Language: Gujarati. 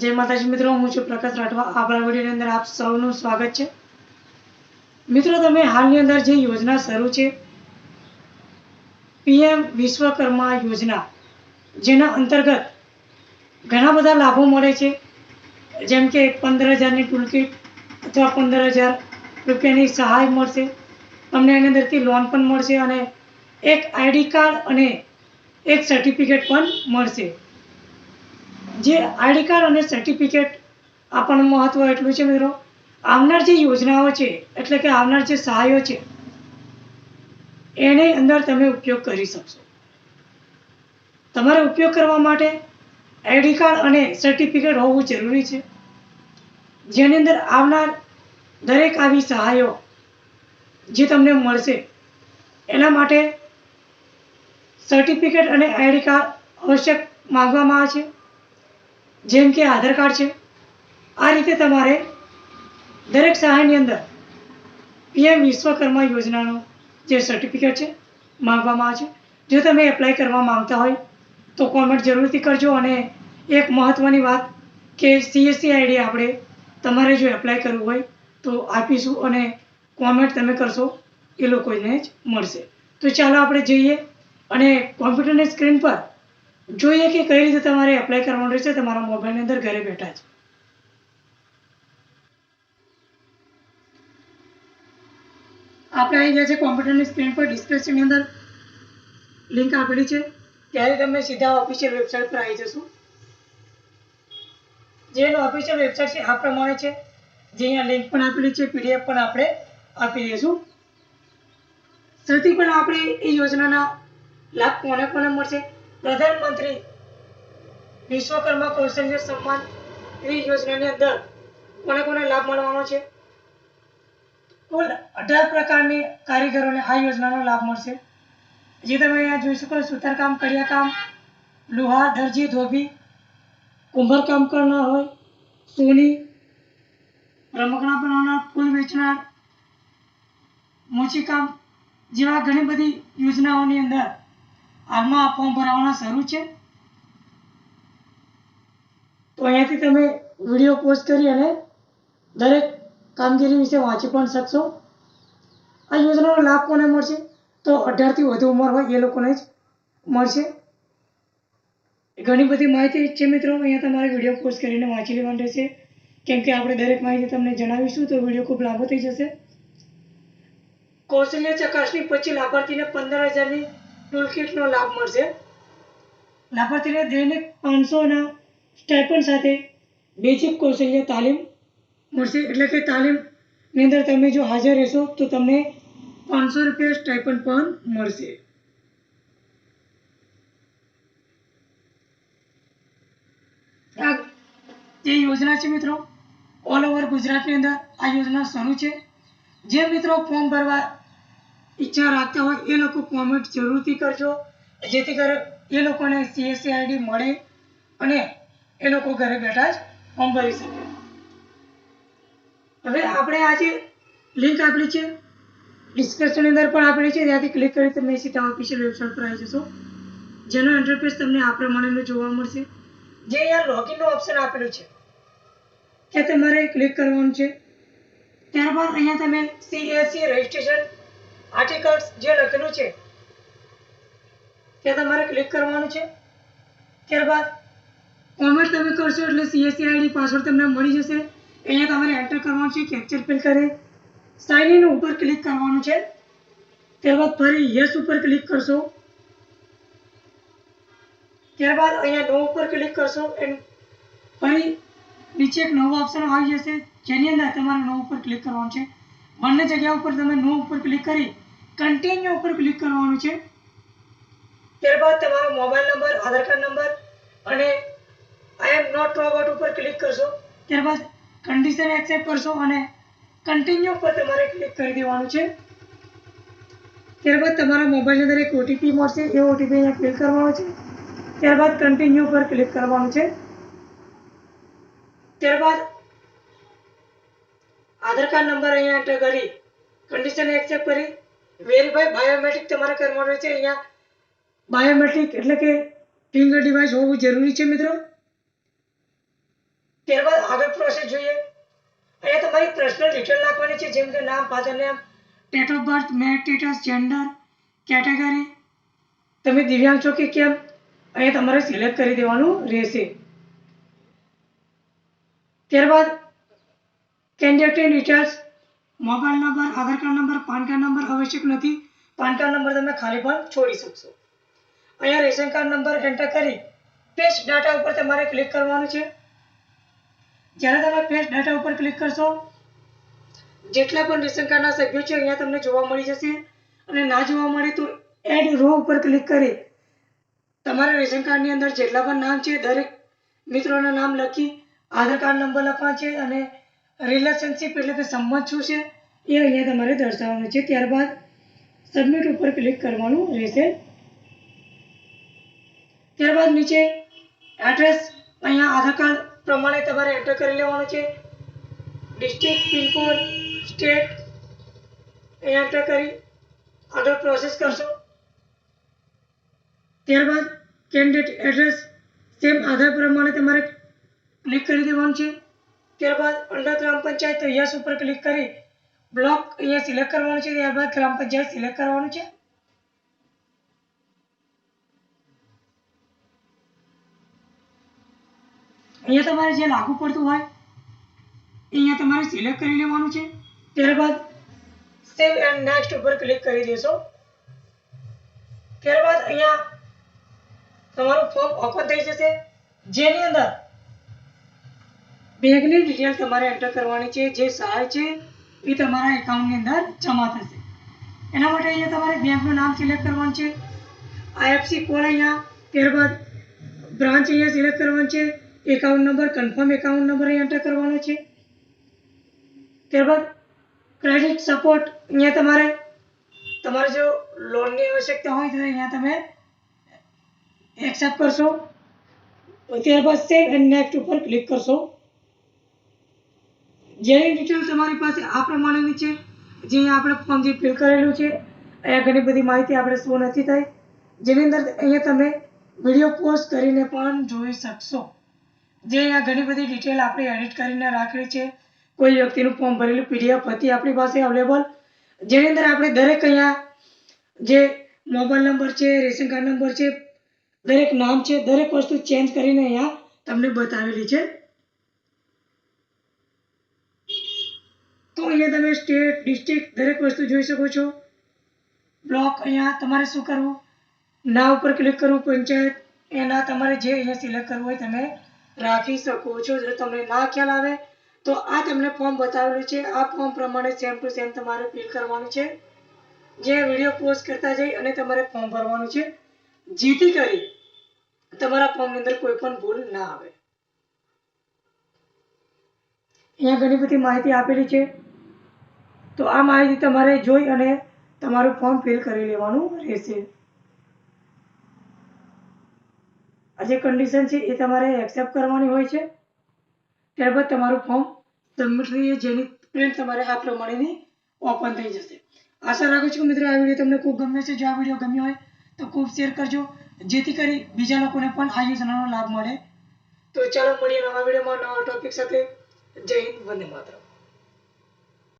જય માતાજી મિત્રો, હું છું પ્રકાશ રાઠવા. આપણા વિડીયોની અંદર આપ સૌનું સ્વાગત છે. મિત્રો, તમે હાલની અંદર જે યોજના શરૂ છે, પીએમ વિશ્વકર્મા યોજના, જેના અંતર્ગત ઘણા બધા લાભો મળે છે. જેમ કે પંદર હજારની ટૂલકીટ અથવા પંદર હજાર રૂપિયાની સહાય મળશે. તમને એની અંદરથી લોન પણ મળશે અને એક આઈડી કાર્ડ અને એક સર્ટિફિકેટ પણ મળશે. જે આઈડી કાર્ડ અને સર્ટિફિકેટ આપણને મહત્ત્વ એટલું છે મિત્રો. આવનાર જે યોજનાઓ છે, એટલે કે આવનાર જે સહાયો છે, એની અંદર તમે ઉપયોગ કરી શકશો. તમારે ઉપયોગ કરવા માટે આઈડી કાર્ડ અને સર્ટિફિકેટ હોવું જરૂરી છે. જેની અંદર આવનાર દરેક આવી સહાયો જે તમને મળશે, એના માટે સર્ટિફિકેટ અને આઈડી કાર્ડ આવશ્યક માંગવામાં આવે છે. જેમ કે આધાર કાર્ડ છે. આ રીતે તમારે દરેક સહાયની અંદર પીએમ વિશ્વકર્મા યોજનાનું જે સર્ટિફિકેટ છે, માંગવામાં આવે છે. જો તમે એપ્લાય કરવા માંગતા હોય, તો કોમેન્ટ જરૂરથી કરજો અને એક મહત્ત્વની વાત કે સીએસસી આઈડી આપણે તમારે જો એપ્લાય કરવું હોય, તો આપીશું અને કોમેન્ટ તમે કરશો, એ લોકોને જ મળશે. તો ચાલો આપણે જઈએ અને કોમ્પ્યુટરની સ્ક્રીન પર જોઈએ કે કઈ રીતે તમારે એપ્લાય કરવાનું રહેશે, તમારા મોબાઈલની અંદર ઘરે બેઠા જ. આપણે આવી ગયા છે કોમ્પ્યુટરની સ્ક્રીન પર ડિસ્ક્રિપ્શનની અંદર લિંક આપેલી છે. ત્યારે તમે સીધા ઓફિશિયલ વેબસાઇટ પર આવી જશો. જે ઓફિશિયલ વેબસાઇટ છે, આ પ્રમાણે છે. જે અહીંયા લિંક પણ આપેલી છે પીડીએફ પણ આપણે આપી દઈશું. સૌથી પહેલાં આપણે એ યોજનાના લાભ કોને કોને મળશે? પ્રધાનમંત્રી વિશ્વકર્મા કૌશલ્ય સન્માન એ યોજનાની અંદર કોને કોને લાભ મળવાનો છે? કુલ અઢાર પ્રકારની કારીગરોને આ યોજનાનો લાભ મળશે. જે તમે અહીંયા જોઈ શકો છો, સુતારકામ કડિયાકામ લુહાર દરજી ધોબી કુંભારકામ કરનાર હોય સોની રમકડા બનાવનાર ફૂલ વેચનાર મોચીકામ જેવા ઘણી બધી યોજનાઓની અંદર હાલમાં ફોર્મ ભરાવાના શરૂ છે? તો અહીંયાથી તમે વીડિયો પોસ્ટ કરી અને દરેક કામગીરી વિશે વાંચી પણ શકશો. આ યોજનાનો લાભ કોને મળશે? તો અઢારથી વધુ ઉંમર હોય એ લોકોને જ મળશે. ઘણી બધી માહિતી છે મિત્રો, અહીંયા તમારે વીડિયો પોસ્ટ કરીને વાંચી લેવાનું રહેશે. કેમ કે આપણે દરેક માહિતી તમને જણાવીશું, તો વીડિયો ખૂબ લાંબો થઈ જશે. કૌશલ્ય ચકાસણી પછી લાભાર્થીને પંદર હજારની ટૂલકીટનો લાભ મળશે? લાભાર્થીને દૈનિક પાંચસોના સ્ટાઇપન્ડ સાથે બેઝિક કૌશલ્ય તાલીમ મળશે. એટલે કે તાલીમની અંદર તમે જો હાજર રહેશો તો તમને પાંચસો રૂપિયા સ્ટાઇપન્ડ પણ મળશે. જે યોજના છે મિત્રો ઓલ ઓવર ગુજરાતની અંદર આ યોજના શરૂ છે. જે મિત્રો ફોર્મ ભરવા ઈચ્છા રાખતા હોય એ લોકો કોમેન્ટ જરૂરથી કરજો. જેથી કરે એ લોકોને સીએસસી આઈડી મળે અને એ લોકો ઘરે બેઠા જ ફોર્મ ભરી શકે. હવે આપણે આજે લિંક આપેલી છે ડિસ્ક્રિપ્શનની અંદર પણ આપેલી છે, ત્યાંથી ક્લિક કરી તમે સીધા ઓફિશિયલ વેબસાઇટ પર આવી જશો. જેનો ઇન્ટરફેસ તમને આ પ્રમાણેનું જોવા મળશે. જે અહીંયા લોગિનનું ઓપ્શન આપેલું છે તે તમારે ક્લિક કરવાનું છે. ત્યારબાદ અહીંયા તમે સીએસસી રજિસ્ટ્રેશન આર્ટિકલ્સ જે લખેલું છે, ત્યાં તમારે ક્લિક કરવાનું છે. ત્યારબાદ કોમેન્ટ તમે કરશો એટલે સીએસસી આઈડી પાસવર્ડ તમને મળી જશે. અહીંયા તમારે એન્ટર કરવાનું છે કેપ્ચર ફિલ કરી. સાઇન ઇન ઉપર ક્લિક કરવાનું છે. ત્યારબાદ ફરી યસ ઉપર ક્લિક કરશો. ત્યારબાદ અહીંયા નો ઉપર ક્લિક કરશો એન્ડ ફરી નીચે એક નવો ઓપ્શન આવી જશે. જેની અંદર તમારે નો ઉપર ક્લિક કરવાનું છે. બંને જગ્યા ઉપર તમે નો ઉપર ક્લિક કરી કન્ટિન્યુ ઉપર ક્લિક કરવાનું છે. ત્યારબાદ તમારો mobile number Aadhaar card number અને આઈ એમ નોટ રોબોટ ઉપર ક્લિક કરશો. ત્યારબાદ કન્ડિશન એક્સેપ્ટ કરશો અને કન્ટિન્યુ પર તમારે ક્લિક કરી દેવાનું છે. ત્યારબાદ તમારા મોબાઈલની અંદર એક ઓટીપી મળશે એ ઓટીપી અહીંયા ક્લિક કરવાનો છે. ત્યારબાદ કન્ટિન્યુ પર ક્લિક કરવાનું છે. ત્યારબાદ આધાર કાર્ડ નંબર અહીંયા એન્ટર કરી કન્ડિશન એક્સેપ્ટ કરી વેરીફાઈ બાયોમેટ્રિક તમારે કરવાનું છે અહીંયા. બાયોમેટ્રિક એટલે કે ફિંગર ડિવાઇસ હોવું જરૂરી છે મિત્રો? ત્યારબાદ આગળ પ્રોસેસ જોઈએ. અહીંયા તમારી પર્સનલ ડિટેલ નાખવાની છે જેમ કે નામ father name date of birth marital status gender category તમે દિવ્યાંગ છો કે કેમ? અહીંયા તમારે સિલેક્ટ કરી દેવાનું રહેશે. ત્યારબાદ કેન્ડિડેટની details mobile number, Aadhaar card number, PAN card number આવશ્યક નથી. પાન કાર્ડ નંબર તમે ખાલી પણ છોડી શકશો. અહીંયા રેશન કાર્ડ નંબર એન્ટર કરી પેસ્ટ ડાટા ઉપર તમારે ક્લિક કરવાનું છે. જ્યારે તમે પેસ્ટ ડાટા ઉપર ક્લિક કરશો, જેટલા પણ રેશન કાર્ડના સભ્યો છે અહીંયા તમને જોવા મળી જશે. અને ના જોવા મળે તો એડ રો ઉપર ક્લિક કરી તમારા રેશન કાર્ડની અંદર જેટલા પણ નામ છે, દરેક મિત્રોના નામ લખી આધાર કાર્ડ નંબર લખવા છે અને રિલેશનશિપ એટલે કે સંબંધ શું છે, એ અહીંયા તમારે દર્શાવવાનું છે. ત્યારબાદ સબમિટ ઉપર ક્લિક કરવાનું રહેશે. ત્યારબાદ નીચે એડ્રેસ અહીંયા આધાર કાર્ડ પ્રમાણે તમારે એન્ટર કરી લેવાનું છે. ડિસ્ટ્રિક્ટ પિનકોડ સ્ટેટ અહીંયા એન્ટર કરી આગળ પ્રોસેસ કરશો. ત્યારબાદ કેન્ડિડેટ એડ્રેસ સેમ આધાર પ્રમાણે તમારે ક્લિક કરી દેવાનું છે. ત્યારબાદ અંડર ગ્રામ પંચાયત યસ ઉપર ક્લિક કરી. બ્લોક અહીંયા સિલેક્ટ કરવાનું છે, ત્યારબાદ ગ્રામ પંચાયત સિલેક્ટ કરવાનું છે. અહીંયા તમારે જે લાગુ પડતું હોય, અહીંયા તમારે સિલેક્ટ કરી લેવાનું છે. ત્યારબાદ સેવ એન્ડ નેક્સ્ટ ઉપર ક્લિક કરી દેશો. ત્યારબાદ અહીંયા તમારું ફોર્મ ઓપન થઈ જશે. જેની અંદર બેંકની ડિટેલ તમારે એન્ટર કરવાની છે, જે સહાય છે, એ તમારા એકાઉન્ટની અંદર જમા થશે. એના માટે અહીંયા તમારે બેંકનું નામ સિલેક્ટ કરવાનું છે. આઈએફસી કોડ અહીંયા, ત્યારબાદ બ્રાન્ચ અહીંયા સિલેક્ટ કરવાનું છે. Account number confirm account number અહીંયા એન્ટર કરવાનો છે. ત્યારબાદ ક્રેડિટ સપોર્ટ અહીંયા તમારે તમારે જો લોનની આવશ્યકતા હોય તો અહીંયા તમે એક્સેપ્ટ કરશો. ત્યારબાદ સેવ એન્ડ નેક્સ્ટ ઉપર ક્લિક કરશો. જેની ડિટેલ તમારી પાસે આ પ્રમાણેની છે, જે આપણે ફોર્મ જે ફિલ કરેલું છે, અહીંયા ઘણી બધી માહિતી આપણે શો નથી થાય જેની અંદર અહીંયા તમે વીડિયો પોસ્ટ કરીને પણ જોઈ શકશો. જે અહીંયા ઘણી બધી ડિટેલ આપણે એડિટ કરીને રાખેલી છે. કોઈ વ્યક્તિનું ફોર્મ ભરેલું પીડીએફ હતી આપણી પાસે અવેલેબલ જેની અંદર આપણે દરેક અહીંયા જે મોબાઈલ નંબર છે, રેશન કાર્ડ નંબર છે, દરેક નામ છે, દરેક વસ્તુ ચેન્જ કરીને અહીંયા તમને બતાવેલી છે. અહીંયા તમે સ્ટેટ ડિસ્ટ્રિક્ટ દરેક વસ્તુ જોઈ શકો છો. બ્લોક અહીંયા તમારે શું કરવું? ના ઉપર ક્લિક કરવું પંચાયત. એના તમારે જે અહીંયા સિલેક્ટ કરવું હોય તમે રાખી શકો છો. જો તમને ના ખ્યાલ આવે તો આ તમને ફોર્મ બતાવેલું છે. આ ફોર્મ પ્રમાણે સેમ ટુ સેમ તમારે ફિલ કરવાનું છે. જે વીડિયો પોસ્ટ કરતા જઈ અને તમારે ફોર્મ ભરવાનું છે. જેથી કરી તમારા ફોર્મની અંદર કોઈ પણ ભૂલ ના આવે. અહીંયા ઘણી બધી માહિતી આપેલી છે. તો આ માહિતી તમારે જોઈ અને તમારું ફોર્મ ફિલ કરી લેવાનું રહેશે. આ જે કન્ડિશન છે એ તમારે એક્સેપ્ટ કરવાની હોય છે. ત્યારબાદ તમારું ફોર્મ સબમિટ થઈ જેની પ્રિન્ટ તમારે આ પ્રમાણેની ઓપન થઈ જશે. આશા રાખું છું મિત્રો, આ વીડિયો તમને ખૂબ ગમ્યો છે જો આ વીડિયો ગમ્યો હોય તો ખૂબ શેર કરજો, જેથી કરી બીજા લોકોને પણ આ યોજનાનો લાભ મળે. તો ચાલો, મળીએ નવા વિડીયોમાં નવા ટોપિક સાથે. જય હિન્દ, વંદે માતરમ.